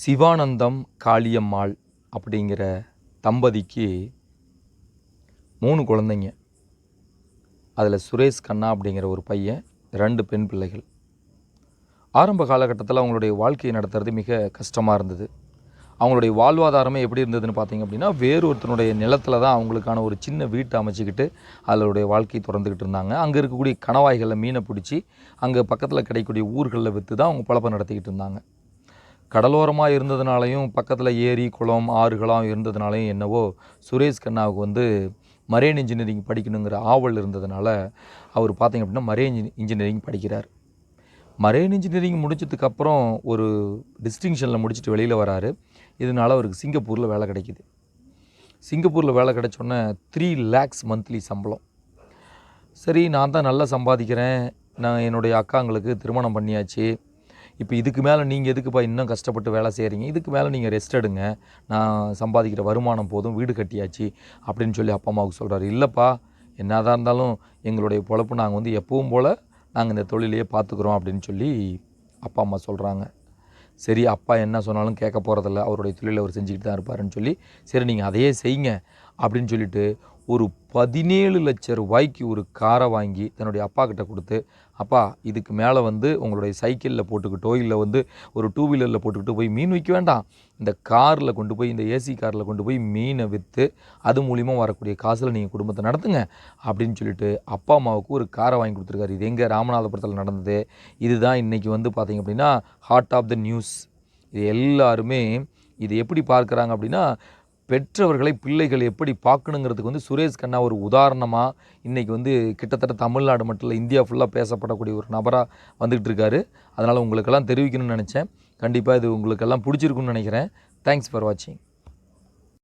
சிவானந்தம் காளியம்மாள் அப்படிங்கிற தம்பதிக்கு மூணு குழந்தைங்க. அதில் சுரேஷ் கண்ணா அப்படிங்கிற ஒரு பையன் ரெண்டு பெண் பிள்ளைகள். ஆரம்ப காலகட்டத்தில் அவங்களுடைய வாழ்க்கையை நடத்துறது மிக கஷ்டமாக இருந்தது. அவங்களுடைய வாழ்வாதாரமே எப்படி இருந்ததுன்னு பார்த்தீங்க அப்படின்னா வேறொருத்தனுடைய நிலத்தில் தான் அவங்களுக்கான ஒரு சின்ன வீட்டை அமைச்சிக்கிட்டு அதனுடைய வாழ்க்கையை திறந்துக்கிட்டு இருந்தாங்க. அங்கே இருக்கக்கூடிய கணவாய்களில் மீனை பிடிச்சி அங்கே பக்கத்தில் கிடைக்கக்கூடிய ஊர்களில் விற்று தான் அவங்க பழப்பம் நடத்திக்கிட்டு இருந்தாங்க. கடலோரமாக இருந்ததுனாலையும் பக்கத்தில் ஏரி குளம் ஆறுகளாம் இருந்ததுனாலையும் என்னவோ சுரேஷ் கண்ணாவுக்கு வந்து மரேன் இன்ஜினியரிங் படிக்கணுங்கிற ஆவல் இருந்ததுனால அவர் பார்த்தீங்க அப்படின்னா மரேன் இன்ஜினியரிங் படிக்கிறார். மரேன் இன்ஜினியரிங் முடிச்சதுக்கப்புறம் ஒரு டிஸ்டிங்ஷனில் முடிச்சுட்டு வெளியில் வராரு. இதனால அவருக்கு சிங்கப்பூரில் வேலை கிடைக்கிது. சிங்கப்பூரில் வேலை கிடைச்சோன்னே த்ரீ லேக்ஸ் மந்த்லி சம்பளம். சரி நான் தான் நல்லா சம்பாதிக்கிறேன். நான் என்னுடைய அக்காங்களுக்கு திருமணம் பண்ணியாச்சு. இப்போ இதுக்கு மேலே நீங்கள் எதுக்குப்பா இன்னும் கஷ்டப்பட்டு வேலை செய்கிறீங்க? இதுக்கு மேலே நீங்கள் ரெஸ்ட் எடுங்க. நான் சம்பாதிக்கிற வருமானம் போதும் வீடு கட்டியாச்சு அப்படின்னு சொல்லி அப்பா அம்மாவுக்கு சொல்கிறாரு. இல்லைப்பா என்னதான் இருந்தாலும் எங்களுடைய பொழப்பு நாங்கள் வந்து எப்பவும் போல் நாங்கள் இந்த தொழிலையே பார்த்துக்குறோம் அப்படின்னு சொல்லி அப்பா அம்மா சொல்கிறாங்க. சரி அப்பா என்ன சொன்னாலும் கேட்க போகிறதில்ல. அவருடைய தொழிலை அவர் செஞ்சுக்கிட்டு தான் இருப்பாருன்னு சொல்லி சரி நீங்கள் அதையே செய்யுங்க அப்படின்னு சொல்லிட்டு ஒரு பதினேழு லட்ச ரூபாய்க்கு ஒரு காரை வாங்கி தன்னுடைய அப்பா கிட்ட கொடுத்து அப்பா இதுக்கு மேலே வந்து உங்களுடைய சைக்கிளில் போட்டுக்கிட்டோ இல்லை வந்து ஒரு டூ வீலரில் போட்டுக்கிட்டு போய் மீன் விற்க வேண்டாம். இந்த காரில் கொண்டு போய் இந்த ஏசி காரில் கொண்டு போய் மீனை விற்று அது மூலிமா வரக்கூடிய காசில் நீங்கள் குடும்பத்தை நடத்துங்க அப்படின்னு சொல்லிட்டு அப்பா அம்மாவுக்கு ஒரு காரை வாங்கி கொடுத்துருக்காரு. இது எங்கே ராமநாதபுரத்தில் நடந்தது. இதுதான் இன்றைக்கி வந்து பார்த்திங்க அப்படின்னா ஹார்ட் ஆஃப் த நியூஸ் இது எல்லாருமே இது எப்படி பார்க்குறாங்க அப்படின்னா பெற்றவர்களை பிள்ளைகள் எப்படி பார்க்கணுங்கிறதுக்கு வந்து சுரேஷ் கண்ணா ஒரு உதாரணமாக இன்றைக்கி வந்து கிட்டத்தட்ட தமிழ்நாடு மட்டும் இல்லை இந்தியா ஃபுல்லாக பேசப்படக்கூடிய ஒரு நபராக வந்துக்கிட்டு இருக்காரு. அதனால் உங்களுக்கெல்லாம் தெரிவிக்கணும்னு நினச்சேன். கண்டிப்பாக இது உங்களுக்கெல்லாம் பிடிச்சிருக்குன்னு நினைக்கிறேன். தேங்க்ஸ் ஃபார் வாட்சிங்